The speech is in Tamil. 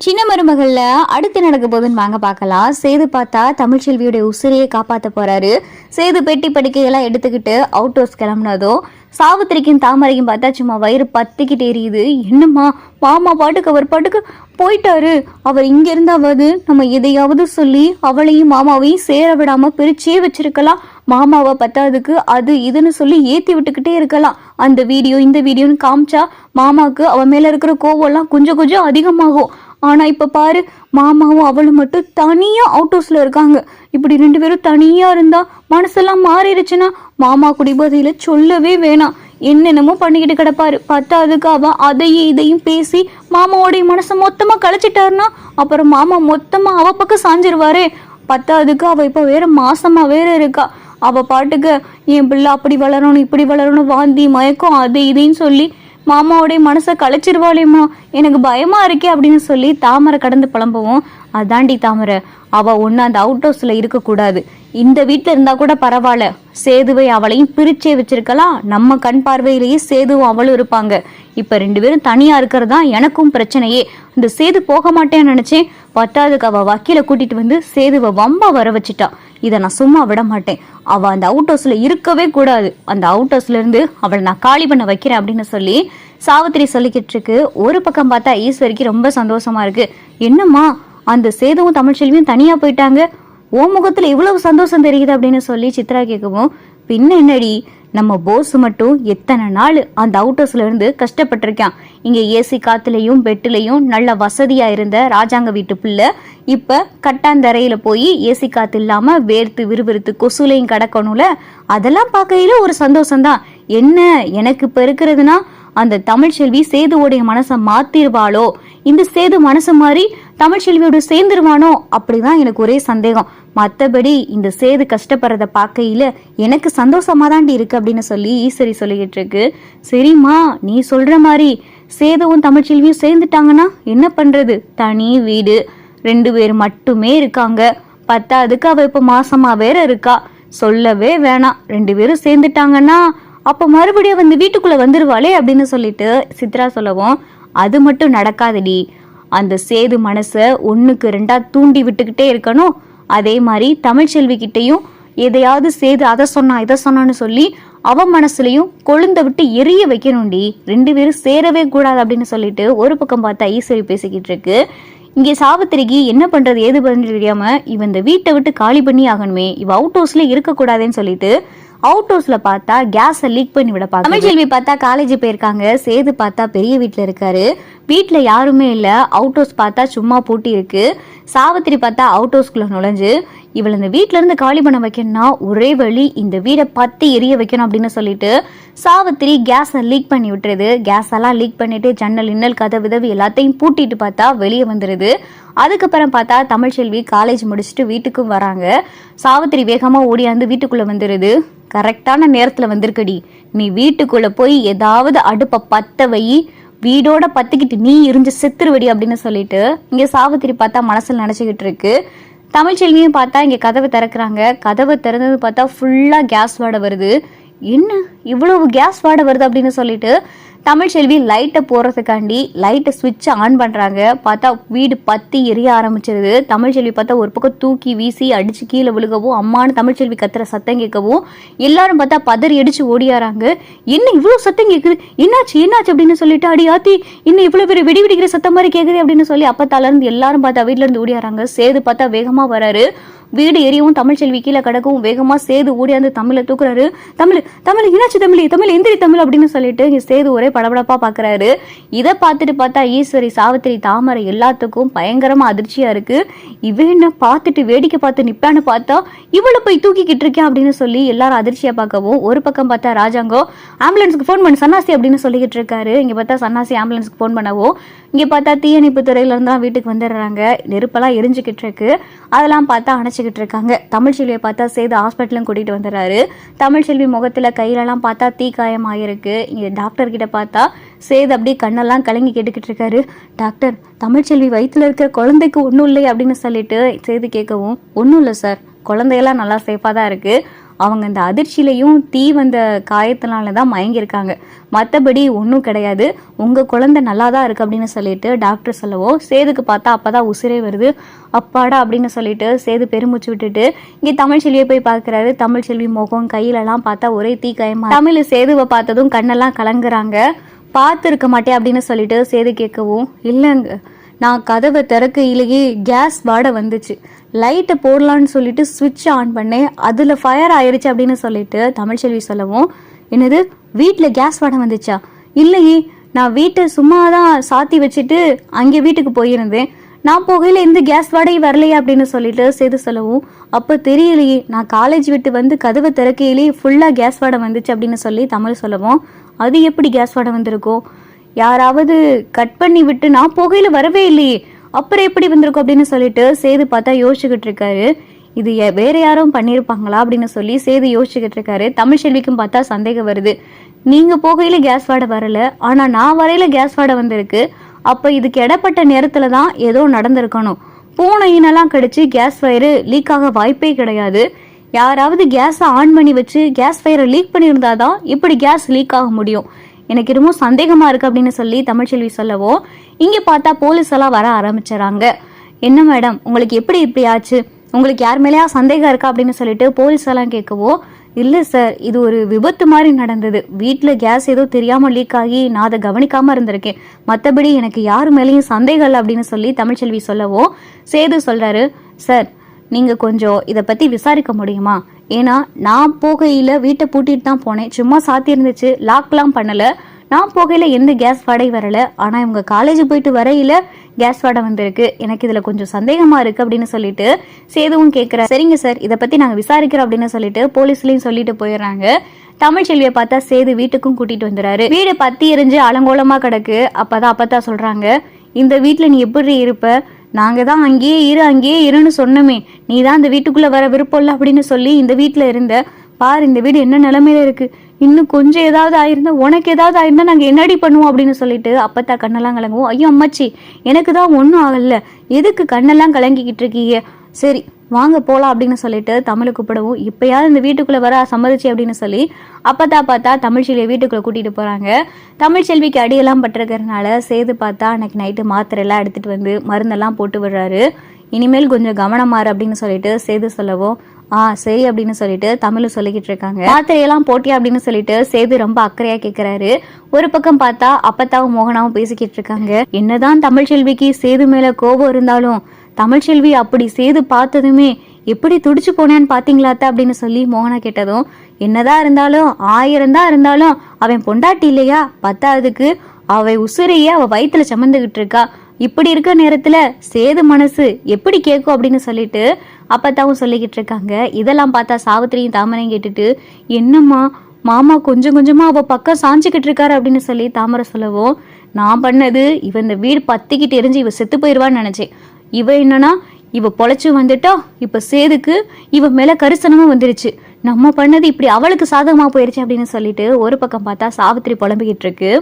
சின்ன மருமகள்ல அடுத்து நடக்க போகுதுன்னு வாங்க பார்க்கலாம். சேது பார்த்தா தமிழ்ச்செல்வியோட உசிரையை காப்பாத்த போறாரு. சேது பெட்டி படுக்கையெல்லாம் எடுத்துக்கிட்டு அவுட் ஹவுஸ் கிளம்புனதும் சாவித்திரிக்கும் தாமரைக்கும் பார்த்தா சும்மா வயிறு பத்திக்கிட்டு எரியுது. என்னம்மா மாமா பாட்டுக்கு அவர் பாட்டுக்கு போயிட்டாரு. அவர் இங்க இருந்தாவது நம்ம எதையாவது சொல்லி அவளையும் மாமாவையும் சேர விடாம பிரிச்சே வச்சிருக்கலாம். மாமாவை பத்தாதுக்கு அது இதுன்னு சொல்லி ஏத்தி விட்டுக்கிட்டே இருக்கலாம். அந்த வீடியோ இந்த வீடியோன்னு காமிச்சா மாமாவுக்கு அவன் மேல இருக்கிற கோவம்லாம் கொஞ்சம் கொஞ்சம் அதிகமாகும். ஆனால் இப்போ பாரு மாமாவும் அவளும் மட்டும் தனியாக அவுட் ஹவுஸில் இருக்காங்க. இப்படி ரெண்டு பேரும் தனியாக இருந்தால் மனசெல்லாம் மாறிடுச்சுன்னா மாமா குடிபோதையில சொல்லவே வேணாம். என்னென்னமோ பண்ணிக்கிட்டு கிடப்பாரு. பத்தாதுக்கு அவ அதையும் இதையும் பேசி மாமாவோடைய மனசை மொத்தமாக கழிச்சிட்டாருன்னா அப்புறம் மாமா மொத்தமாக அவ பக்கம் சாஞ்சிருவாரே. பத்தாதுக்கு அவள் இப்போ வேற மாசமாக வேற இருக்கா. அவள் பாட்டுக்கு என் பிள்ளை அப்படி வளரணும் இப்படி வளரணும் வாந்தி மயக்கம் அது இதைன்னு சொல்லி மாமாவோடைய மனசை கலைச்சிருவாளேம்மா. எனக்கு பயமா இருக்கே அப்படின்னு சொல்லி தாமரை கடந்து புலம்பவும் அதாண்டி தாமரை. அவ ஒன்று அந்த அவுட் ஹவுஸில் இருக்கக்கூடாது. இந்த வீட்டில் இருந்தா கூட பரவாயில்ல. சேதுவை அவளையும் பிரிச்சே வச்சிருக்கலாம். நம்ம கண் பார்வையிலேயே சேதுவும் அவளும் இருப்பாங்க. இப்போ ரெண்டு பேரும் தனியா இருக்கிறதா எனக்கும் பிரச்சனையே. இந்த சேது போக மாட்டேன்னு நினைச்சேன். பத்தாவதுக்கு அவ வக்கீல கூட்டிட்டு வந்து சேதுவை வம்பா வர வச்சுட்டா. இதை நான் சும்மா விட மாட்டேன். அவ அந்த அவுட் ஹவுஸ்ல இருக்கவே கூடாது. அந்த அவுட் ஹவுஸ்ல இருந்து அவளை நான் காலி பண்ண வைக்கிறேன் அப்படின்னு சொல்லி சாவித்திரி சொல்லிக்கிட்டு இருக்கு. ஒரு பக்கம் பார்த்தா ஈஸ்வரிக்கு ரொம்ப சந்தோஷமா இருக்கு. என்னம்மா? அந்த சேதுவும் தமிழ்ச்செல்வியும் தனியாக போயிட்டாங்க. ஓ முகத்தில் இவ்வளவு சந்தோஷம் தெரியுது அப்படின்னு சொல்லி சித்ரா கேட்கவும் பின்ன என்னடி? நம்ம போஸ் மட்டும் எத்தனை நாள் அந்த அவுட் இருந்து கஷ்டப்பட்டிருக்கான். இங்க ஏசி காத்துலயும் பெட்டுலையும் நல்ல வசதியா இருந்த ராஜாங்க வீட்டு பிள்ளை. இப்ப கட்டாந்தரையில போய் ஏசி காத்து இல்லாம வேர்த்து விறுவிறுத்து கொசுலையும் கிடக்கணும்ல? அதெல்லாம் பார்க்கையில ஒரு சந்தோஷம்தான். என்ன எனக்கு இப்ப இருக்கிறதுனா அந்த தமிழ்ச்செல்வி சேதுவோடைய மனசை மாத்திருவாளோ? இந்த சேது மனசு மாதிரி தமிழ்ச்செல்வியோட சேர்ந்துருவானோ? அப்படிதான் எனக்கு ஒரே சந்தேகம். மற்றபடி இந்த சேது கஷ்டப்படுறத பார்க்கையில எனக்கு சந்தோஷமா தாண்டி இருக்கு அப்படின்னு சொல்லி ஈஸ்வரி சொல்லிக்கிட்டு இருக்கு. சரிம்மா நீ சொல்ற மாதிரி சேதுவும் தமிழ்ச்செல்வியும் சேர்ந்துட்டாங்கன்னா என்ன பண்றது? தனி வீடு. ரெண்டு பேர் மட்டுமே இருக்காங்க. பத்தாதுக்கு அவ இப்ப மாசமா வேற இருக்கா? சொல்லவே வேணாம். ரெண்டு பேரும் சேர்ந்துட்டாங்கன்னா அப்ப மறுபடியும் வந்து வீட்டுக்குள்ள வந்துருவாளே அப்படின்னு சொல்லிட்டு சித்ரா சொல்லவும் அது மட்டும் நடக்காதுடி. அந்த சேது மனசை ஒன்றுக்கு ரெண்டாக தூண்டி விட்டுக்கிட்டே இருக்கணும். அதே மாதிரி தமிழ்ச்செல்வி கிட்டேயும் எதையாவது சேது அதை சொன்னா இதை சொன்னான்னு சொல்லி அவன் மனசுலையும் கொழுந்த விட்டு எரிய வைக்கணும்டி. ரெண்டு பேரும் சேரவே கூடாது அப்படின்னு சொல்லிட்டு ஒரு பக்கம் பார்த்தா ஈஸ்வரி பேசிக்கிட்டு இருக்கு. இங்கே சாவித்திரிக்கு என்ன பண்ணுறது ஏது பண்ணுறது தெரியாமல் இவன் இந்த வீட்டை விட்டு காலி பண்ணி ஆகணுமே. இவ அவுட் ஹவுஸ்ல இருக்கக்கூடாதுன்னு சொல்லிட்டு அவுட் ஹவுஸ்ல பார்த்தா கேஸை லீக் பண்ணி விட பார்த்தா தமிழ்ச்செல்வி பார்த்தா காலேஜ் போயிருக்காங்க சேது பார்த்தா பெரிய வீட்டில் இருக்காரு. வீட்டில் யாருமே இல்ல அவுட் ஹவுஸ் பார்த்தா சும்மா பூட்டி இருக்கு. சாவித்திரி பார்த்தா அவுட் ஹவுஸ்க்குள்ள நுழைஞ்சு இவள் இந்த வீட்ல இருந்து காலி பண்ண வைக்கணும்னா ஒரே வழி இந்த வீடை பத்தி எரிய வைக்கணும் அப்படின்னு சொல்லிட்டு சாவித்திரி கேஸை லீக் பண்ணி விட்டுறது கேஸ் எல்லாம் லீக் பண்ணிட்டு ஜன்னல் இன்னல் கதை விதவி எல்லாத்தையும் பூட்டிட்டு பார்த்தா வெளியே வந்துருது. அதுக்கப்புறம் பார்த்தா தமிழ்ச்செல்வி காலேஜ் முடிச்சுட்டு வீட்டுக்கும் வராங்க. சாவித்திரி வேகமா ஓடியாந்து வீட்டுக்குள்ள வந்துருது. கரெக்டான நேரத்தில் வந்திருக்கடி. நீ வீட்டுக்குள்ளே போய் ஏதாவது அடுப்பை பத்த வை. வீடோட பத்திக்கிட்டு நீ இருந்து செத்துருவடி அப்படின்னு சொல்லிட்டு இங்கே சாவித்திரி பார்த்தா மனசில் நினச்சிக்கிட்டு இருக்கு. தமிழ்ச்செல்வியும் பார்த்தா இங்கே கதவை திறக்கிறாங்க. கதவை திறந்தது பார்த்தா ஃபுல்லாக கேஸ் வாடை வருது. என்ன? இவ்வளவு கேஸ் வாடை வருது அப்படின்னு சொல்லிட்டு தமிழ்ச்செல்வி லைட்டை போடுறதுக்காண்டி லைட்டை சுவிட்ச் ஆன் பண்ணுறாங்க பார்த்தா வீடு பற்றி எரிய ஆரம்பிச்சிருது. தமிழ்ச்செல்வி பார்த்தா ஒரு பக்கம் தூக்கி வீசி அடித்து கீழே விழுகவும் அம்மானு தமிழ்ச்செல்வி கத்துற சத்தம் கேட்கவும் எல்லாரும் பார்த்தா பதறி அடித்து ஓடியாராங்க. என்ன இவ்வளோ சத்தம் கேட்குது என்னாச்சு என்னாச்சு அப்படின்னு சொல்லிட்டு அடி ஆத்தி இன்னும் இவ்வளோ பேர் வெடி வெடிக்கிற சத்தம் மாதிரி கேட்குது அப்படின்னு சொல்லி அப்பத்தால இருந்து எல்லாரும் பார்த்தா வீட்டிலேருந்து ஓடியாராங்க. சேது பார்த்தா வேகமாக வராரு. வீடு எரியவும் தமிழ்ச்செல்வி கீழே கிடக்கும் வேகமாக சேது ஓடியாந்து தமிழை தூக்குறாரு. தமிழ் தமிழ் இனாச்சு தமிழ்? தமிழ் எந்திரி தமிழ் அப்படின்னு சொல்லிட்டு இங்கே சேது ஒரே படபடப்பாக பார்க்குறாரு இதை பார்த்துட்டு பார்த்தா ஈஸ்வரி சாவித்திரி தாமரை எல்லாத்துக்கும் பயங்கரமாக அதிர்ச்சியாக இருக்கு. இவன் என்ன பார்த்துட்டு வேடிக்கை பார்த்து நிப்பான்னு பார்த்தா இவளை போய் தூக்கிக்கிட்டு இருக்கேன் அப்படின்னு சொல்லி எல்லாரும் அதிர்ச்சியாக பார்க்கவும் ஒரு பக்கம் பார்த்தா ராஜாங்கோ ஆம்புலன்ஸுக்கு ஃபோன் பண்ணு சன்னாசி அப்படின்னு சொல்லிக்கிட்டு இருக்காரு. இங்கே பார்த்தா சன்னாசி ஆம்புலன்ஸ்க்கு ஃபோன் பண்ணவும் இங்கே பார்த்தா தீயணைப்பு துறையிலேருந்து தான் வீட்டுக்கு வந்துடுறாங்க. நெருப்பெல்லாம் எரிஞ்சுக்கிட்டு இருக்கு. அதெல்லாம் பார்த்தா அணைச்சிக்கிட்டு இருக்காங்க. தமிழ்ச்செல்வியை பார்த்தா சேது ஹாஸ்பிட்டலும் கூட்டிகிட்டு வந்துடுறாரு. தமிழ்ச்செல்வி முகத்தில் கையிலலாம் பார்த்தா தீ காயம் ஆகிருக்கு இங்கே டாக்டர்கிட்ட பார்த்தா சேது அப்படியே கண்ணெல்லாம் கலங்கி கேட்டுக்கிட்டு இருக்காரு. டாக்டர் தமிழ்ச்செல்வி வயிற்றுல இருக்கிற குழந்தைக்கு ஒன்றும் இல்லை அப்படின்னு சொல்லிட்டு சேது கேட்கவும் ஒன்றும் இல்லை சார். குழந்தையெல்லாம் நல்லா சேஃபாக தான் இருக்குது அவங்க அந்த அதிர்ச்சியிலையும் தீ வந்த காயத்தினால தான் மயங்கியிருக்காங்க. மற்றபடி ஒன்றும் கிடையாது. உங்கள் குழந்தை நல்லா தான் இருக்குது அப்படின்னு சொல்லிட்டு டாக்டர் சொல்லவும் சேதுக்கு பார்த்தா அப்போ தான் உசிரே வருது. அப்பாடா அப்படின்னு சொல்லிட்டு சேது பெருமூச்சு விட்டுட்டு இங்கே தமிழ் செல்வியை போய் பார்க்குறாரு. தமிழ் செல்வி முகம் கையிலலாம் பார்த்தா ஒரே தீ காயமா தமிழ் சேதுவை பார்த்ததும் கண்ணெல்லாம் கலங்குறாங்க. பார்த்துருக்க மாட்டேன் அப்படின்னு சொல்லிட்டு சேது கேட்கவும் இல்லைங்க. நான் கதவை திறக்கையிலேயே கேஸ் வாடை வந்துச்சு. லைட்டை போடலான்னு சொல்லிட்டு சுவிட்ச் ஆன் பண்ணேன். அதில் ஃபயர் ஆயிடுச்சு அப்படின்னு சொல்லிட்டு தமிழ்ச்செல்வி சொல்லவும் என்னது வீட்டில் கேஸ் வாடை வந்துச்சா? இல்லையே நான் வீட்டை சும்மா தான் சாத்தி வச்சுட்டு அங்கே வீட்டுக்கு போயிருந்தேன். நான் போகையில் எந்த கேஸ் வாடகை வரலையே அப்படின்னு சொல்லிட்டு சேது சொல்லவும் அப்போ தெரியலையே நான் காலேஜ் விட்டு வந்து கதவை திறக்கையிலேயே ஃபுல்லாக கேஸ் வாடை வந்துச்சு அப்படின்னு சொல்லி தமிழ் சொல்லவும் அது எப்படி கேஸ் வாடை வந்திருக்கும்? யாராவது கட் பண்ணி விட்டு நான் புகையில வரவே இல்லையே அப்புறம் எப்படி வந்திருக்கும் அப்படின்னு சொல்லிட்டு சேது பார்த்தா யோசிச்சுக்கிட்டு இருக்காரு. இது வேற யாரும் பண்ணியிருப்பாங்களா அப்படின்னு சொல்லி சேது யோசிச்சுக்கிட்டு இருக்காரு. தமிழ் செல்விக்கும் பார்த்தா சந்தேகம் வருது. நீங்கள் போகையில் கேஸ் வாடை வரல ஆனால் நான் வரையில கேஸ் வாடை வந்திருக்கு. அப்போ இதுக்கு இடப்பட்ட நேரத்தில் தான் ஏதோ நடந்திருக்கணும். பூனையினெல்லாம் கடிச்சு கேஸ் ஃபயரு லீக் ஆக வாய்ப்பே கிடையாது. யாராவது கேஸை ஆன் பண்ணி வச்சு கேஸ் ஃபயரை லீக் பண்ணியிருந்தா தான் இப்படி கேஸ் லீக் ஆக முடியும். எனக்கு ரொம்ப சந்தேகமாக இருக்குது அப்படின்னு சொல்லி தமிழ்ச்செல்வி சொல்லவோ இங்கே பார்த்தா போலீஸ் எல்லாம் வர ஆரம்பிச்சிடறாங்க. என்ன மேடம் உங்களுக்கு எப்படி இப்படி ஆச்சு? உங்களுக்கு யார் மேலேயா சந்தேகம் இருக்கா அப்படின்னு சொல்லிட்டு போலீஸ் எல்லாம் கேட்கவோ இல்லை சார் இது ஒரு விபத்து மாதிரி நடந்தது. வீட்டில் கேஸ் ஏதோ தெரியாமல் லீக் ஆகி நான் அதை கவனிக்காமல் இருந்திருக்கேன். மற்றபடி எனக்கு யார் மேலேயும் சந்தேகம் இல்லை அப்படின்னு சொல்லி தமிழ்ச்செல்வி சொல்லவோ சேது சொல்கிறாரு சார் நீங்கள் கொஞ்சம் இதை பற்றி விசாரிக்க முடியுமா? ஏன்னா நான் போகையில் வீட்டை பூட்டிட்டு தான் போனேன். சும்மா சாத்தியிருந்துச்சு லாக்லாம் பண்ணலை. நான் போகையில் எந்த கேஸ் வாடகை வரல. ஆனால் இவங்க காலேஜ் போயிட்டு வரையில கேஸ் வாடை வந்திருக்கு. எனக்கு இதில் கொஞ்சம் சந்தேகமாக இருக்குது அப்படின்னு சொல்லிட்டு சேதுவும் கேட்குறேன் சரிங்க சார் இதை பற்றி நாங்கள் விசாரிக்கிறோம் அப்படின்னு சொல்லிட்டு போலீஸ்லேயும் சொல்லிட்டு போயிடுறாங்க. தமிழ் செல்வியை பார்த்தா சேது வீட்டுக்கும் கூட்டிட்டு வந்துறாரு வீடு பத்தி எரிஞ்சு அலங்கோலமாக கிடக்கு. அப்பதான் தான் சொல்றாங்க இந்த வீட்டில் நீ எப்படி இருப்ப? நாங்க தான் அங்கேயே இரு அங்கேயே இருன்னு சொன்னோமே. நீ தான் இந்த வீட்டுக்குள்ள வர விருப்பம் இல்லை அப்படின்னு சொல்லி இந்த வீட்டில் இருந்த பாரு இந்த வீடு என்ன நிலைமையில இருக்கு? இன்னும் கொஞ்சம் ஏதாவது ஆயிருந்தா உனக்கு ஏதாவது ஆயிருந்தா நாங்க என்னடி பண்ணுவோம் அப்படின்னு சொல்லிட்டு அப்பத்தா கண்ணெல்லாம் கலங்குவோம் ஐயோ அம்மாச்சி எனக்கு தான் ஒன்றும் ஆகல. எதுக்கு கண்ணெல்லாம் கலங்கிக்கிட்டு இருக்கீங்க? சரி வாங்க போலாம் அப்படின்னு சொல்லிட்டு தமிழை கூப்பிடவும் இப்பயாவது இந்த வீட்டுக்குள்ளே வர சம்மதிச்சு அப்படின்னு சொல்லி அப்பத்தா பார்த்தா தமிழ் செல்வியை கூட்டிகிட்டு போகிறாங்க தமிழ்ச்செல்விக்கு அடியெல்லாம் பட்டிருக்கிறதுனால சேது பார்த்தா அன்னைக்கு நைட்டு மாத்திரை எல்லாம் வந்து மருந்தெல்லாம் போட்டு விடுறாரு. இனிமேல் கொஞ்சம் கவனமாறு அப்படின்னு சொல்லிட்டு சேது சொல்லவும் ஆ சரி அப்படின்னு சொல்லிட்டு தமிழ் சொல்லிக்கிட்டு இருக்காங்க. மாத்திரையெல்லாம் போட்டியா அப்படின்னு சொல்லிட்டு சேது ரொம்ப அக்கறையா கேட்கிறாரு ஒரு பக்கம் பார்த்தா அப்பத்தாவும் மோகனாவும் பேசிக்கிட்டு இருக்காங்க. என்னதான் தமிழ் செல்விக்கு சேது மேல கோபம் இருந்தாலும் தமிழ்ச்செல்வி அப்படி சேது பார்த்ததுமே எப்படி துடிச்சு போனேன்னு பாத்தீங்களாத்தா அப்படின்னு சொல்லி மோகனா கேட்டதும் என்னதான் இருந்தாலும் ஆயிரம் தான் இருந்தாலும் அவன் பொண்டாட்டி இல்லையா? பத்தாவதுக்கு அவ உசுரையே அவ வயிற்றுல சமந்துகிட்டு இருக்கா. இப்படி இருக்க நேரத்துல சேது மனசு எப்படி கேட்கும் அப்படின்னு சொல்லிட்டு அப்பத்தாவும் சொல்லிக்கிட்டு இருக்காங்க. இதெல்லாம் பார்த்தா சாவித்திரியும் தாமரையும் கேட்டுட்டு என்னம்மா மாமா கொஞ்சம் கொஞ்சமா அவ பக்கம் சாஞ்சுக்கிட்டு இருக்காரு அப்படின்னு சொல்லி தாமரை சொல்லவும் நான் பண்ணது இவன் இந்த வீடு பத்திக்கிட்டு எரிஞ்சு இவ செத்து போயிடுவான்னு நினைச்சேன். இவ என்னன்னா இவ பொழைச்சு வந்துட்டா இப்ப சேதுக்கு இவ மேல கரிசனமும் வந்துருச்சு. நம்ம பண்ணது இப்படி அவளுக்கு சாதகமா போயிருச்சு அப்படின்னு சொல்லிட்டு ஒரு பக்கம் பார்த்தா சாவித்திரி புலம்பிக்கிட்டு இருக்கு.